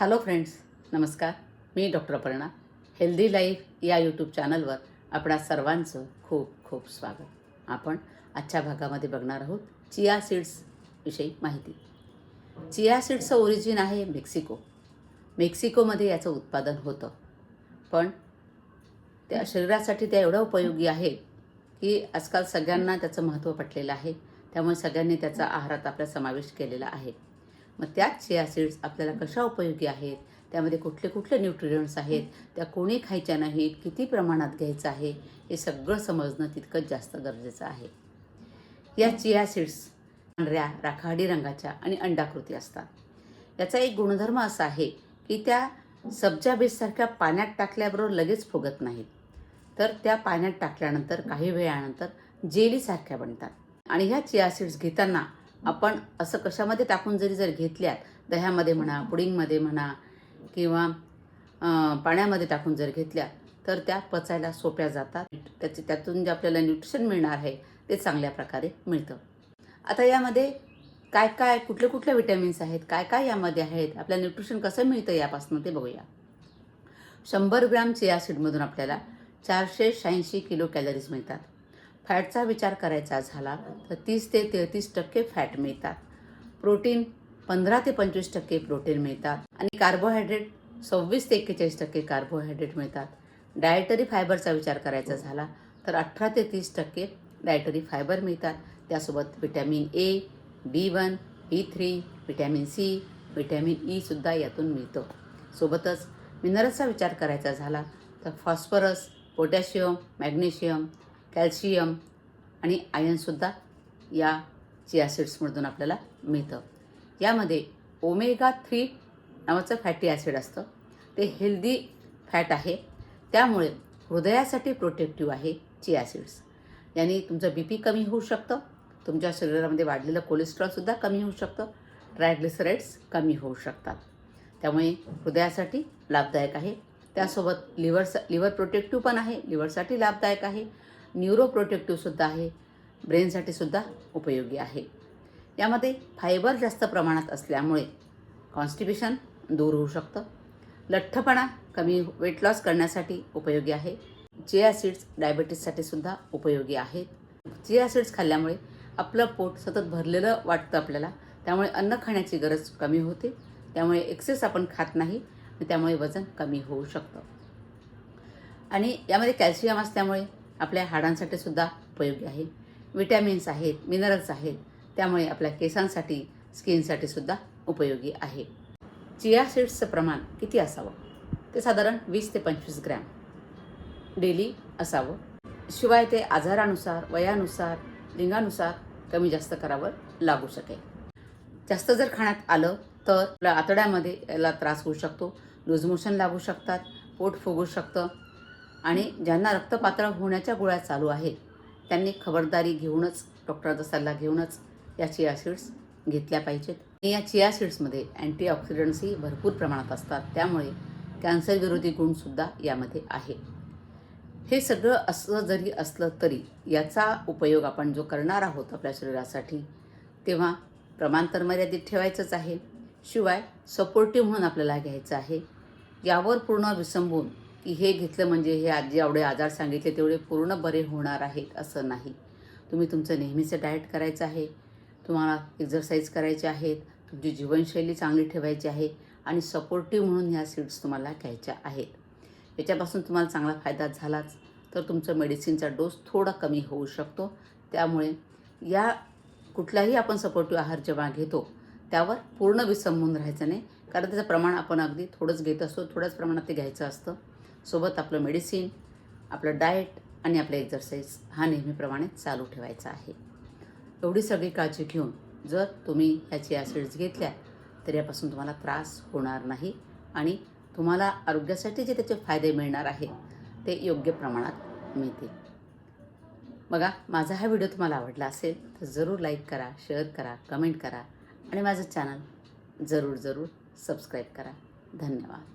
Hello friends नमस्कार. मी doctor Aparna. Healthy life या यूट्यूब चॅनलवर आपणा सर्वांचं खूप खूप स्वागत. आपण आजच्या भागामध्ये बघणार आहोत चिया सीड्स विषयी माहिती. चिया सीड्सचं ओरिजिन आहे मेक्सिको. मेक्सिकोमध्ये याचं उत्पादन होतं. पण त्या शरीरासाठी त्या एवढं उपयोगी आहे की आजकाल सगळ्यांना त्याचं महत्त्व पटलेलं आहे. त्यामुळे सगळ्यांनी त्याचा आहारात आपला समावेश केलेला आहे. मग त्याच चिया सीड्स आपल्याला कशा उपयोगी आहेत? त्यामध्ये कुठले कुठले न्यूट्रियंट्स आहेत? त्या कोणी खायच्या नाहीत? किती प्रमाणात घ्यायचं आहे? हे सगळं समजणं तितकंच जास्त गरजेचं आहे. या चिया सीड्स पांढऱ्या राखाडी रंगाच्या आणि अंडाकृती असतात. याचा एक गुणधर्म असा आहे की त्या सब्जा बीजसारख्या पाण्यात टाकल्याबरोबर लगेच फुगत नाहीत. तर त्या पाण्यात टाकल्यानंतर काही वेळानंतर जेलीसारख्या बनतात. आणि ह्या चिया सीड्स घेताना आपण असं कशामध्ये टाकून जरी जर घेतल्यात दह्यामध्ये म्हणा पुडिंगमध्ये म्हणा किंवा पाण्यामध्ये टाकून जर घेतल्या तर त्या पचायला सोप्या जातात. त्याचे त्यातून जे आपल्याला न्यूट्रिशन मिळणार आहे ते चांगल्या प्रकारे मिळतं. आता यामध्ये काय काय कुठले कुठले विटॅमिन्स आहेत काय काय यामध्ये आहेत आपल्याला न्यूट्रिशन कसं मिळतं यापासून ते बघूया. शंभर ग्राम चिया सीडमधून आपल्याला चारशे शहाऐंशी किलो कॅलरीज मिळतात. फॅटचा विचार करायचा झाला तर तीस ते तेहतीस टक्के फॅट मिळतात. प्रोटीन पंधरा ते पंचवीस टक्के प्रोटीन मिळतात आणि कार्बोहायड्रेट सव्वीस ते एक्केचाळीस टक्के कार्बोहायड्रेट मिळतात. डायटरी फायबरचा विचार करायचा झाला तर अठरा ते तीस टक्के डायटरी फायबर मिळतात. त्यासोबत vitamin A B one B three vitamin C vitamin E सुद्धा यातून मिळतो. सोबतच मिनरल्सचा विचार करायचा झाला तर फॉस्फरस पोटॅशियम मॅग्नेशियम कॅल्शियम आणि आयनसुद्धा या चिया सीड्समधून आपल्याला मिळतं. यामध्ये ओमेगा थ्री नावाचं फॅटी ॲसिड असतं. ते हेल्दी फॅट आहे. त्यामुळे हृदयासाठी प्रोटेक्टिव्ह आहे चिया सीड्स याने तुमचं बी पी कमी होऊ शकतं. तुमच्या शरीरामध्ये वाढलेलं कोलेस्ट्रॉलसुद्धा कमी होऊ शकतं. ट्रायग्लिसराईड्स कमी होऊ शकतात. त्यामुळे हृदयासाठी लाभदायक आहे. त्यासोबत लिव्हर लिव्हर प्रोटेक्टिव्ह पण आहे. लिव्हरसाठी लाभदायक आहे. न्यूरोप्रोटेक्टिवसुद्धा आहे. ब्रेनसाठी सुद्धा उपयोगी आहे. यामध्ये फायबर जास्त प्रमाणात असल्यामुळे कॉन्स्टिपेशन दूर होऊ शकतं. लठ्ठपणा कमी वेट लॉस करण्यासाठी उपयोगी आहे. चिया सीड्स डायबेटीससाठी सुद्धा उपयोगी आहेत. चिया सीड्स खाल्ल्यामुळे आपलं पोट सतत भरलेलं वाटतं आपल्याला. त्यामुळे अन्न खाण्याची गरज कमी होते. त्यामुळे एक्सेस आपण खात नाही त्यामुळे वजन कमी होऊ शकतं. आणि यामध्ये कॅल्शियम असल्यामुळे आपल्या हाडांसाठी सुद्धा उपयोगी आहे. विटॅमिन्स आहेत मिनरल्स आहेत. त्यामुळे आपल्या केसांसाठी स्किनसाठी सुद्धा उपयोगी आहे. चिया सीड्सचं प्रमाण किती असावं? ते साधारण वीस ते पंचवीस ग्रॅम. डेली असावं. शिवाय ते आजारानुसार वयानुसार लिंगानुसार कमी जास्त करावं लागू शकेल. जास्त जर खाण्यात आलं तर आतड्यामध्ये याला त्रास होऊ शकतो. लूज मोशन लागू शकतात. पोट फुगू शकतं. आणि ज्यांना रक्तपातळ होण्याच्या गोळ्या चालू आहेत त्यांनी खबरदारी घेऊनच डॉक्टरांचा सल्ला घेऊनच या चिया सीड्स घेतल्या पाहिजेत. आणि या चिया सीड्समध्ये अँटीऑक्सिडंट्सही भरपूर प्रमाणात असतात. त्यामुळे कॅन्सरविरोधी गुणसुद्धा यामध्ये आहे. हे सगळं असं जरी असलं तरी याचा उपयोग आपण जो करणार आहोत आपल्या शरीरासाठी तेव्हा प्रमाण तर मर्यादित ठेवायचंच आहे. शिवाय सपोर्टिव्ह म्हणून आपल्याला घ्यायचं आहे. यावर पूर्ण विसंबून की हे घेतलं म्हणजे हे आजी एवढे आजार सांगितले तेवढे पूर्ण बरे होणार आहेत असं नाही. तुम्ही तुमचं नेहमीचं डाएट करायचं आहे. तुम्हाला एक्झरसाईज करायचे आहेत. तुमची जीवनशैली चांगली ठेवायची आहे आणि सपोर्टिव्ह म्हणून ह्या सीड्स तुम्हाला घ्यायच्या आहेत. याच्यापासून तुम्हाला चांगला फायदा झालाच तर तुमचं मेडिसिनचा डोस थोडा कमी होऊ शकतो. त्यामुळे या कुठलाही आपण सपोर्टिव्ह आहार जेव्हा घेतो त्यावर पूर्ण विसंबून राहायचं नाही. कारण त्याचं प्रमाण आपण अगदी थोडंच घेत असतो थोड्याच प्रमाणात ते घ्यायचं असतं. सोबत आपलं मेडिसिन आपलं डाएट आणि आपलं एक्झरसाईज हा नेहमीप्रमाणे चालू ठेवायचा आहे. एवढी सगळी काळजी घेऊन जर तुम्ही ह्याची ॲसिड्स घेतल्या तर यापासून तुम्हाला त्रास होणार नाही आणि तुम्हाला आरोग्यासाठी जे त्याचे फायदे मिळणार आहेत ते योग्य प्रमाणात मिळतील. बघा माझा हा व्हिडिओ तुम्हाला आवडला असेल तर जरूर लाईक करा शेअर करा कमेंट करा आणि माझं चॅनल जरूर जरूर सबस्क्राईब करा. धन्यवाद.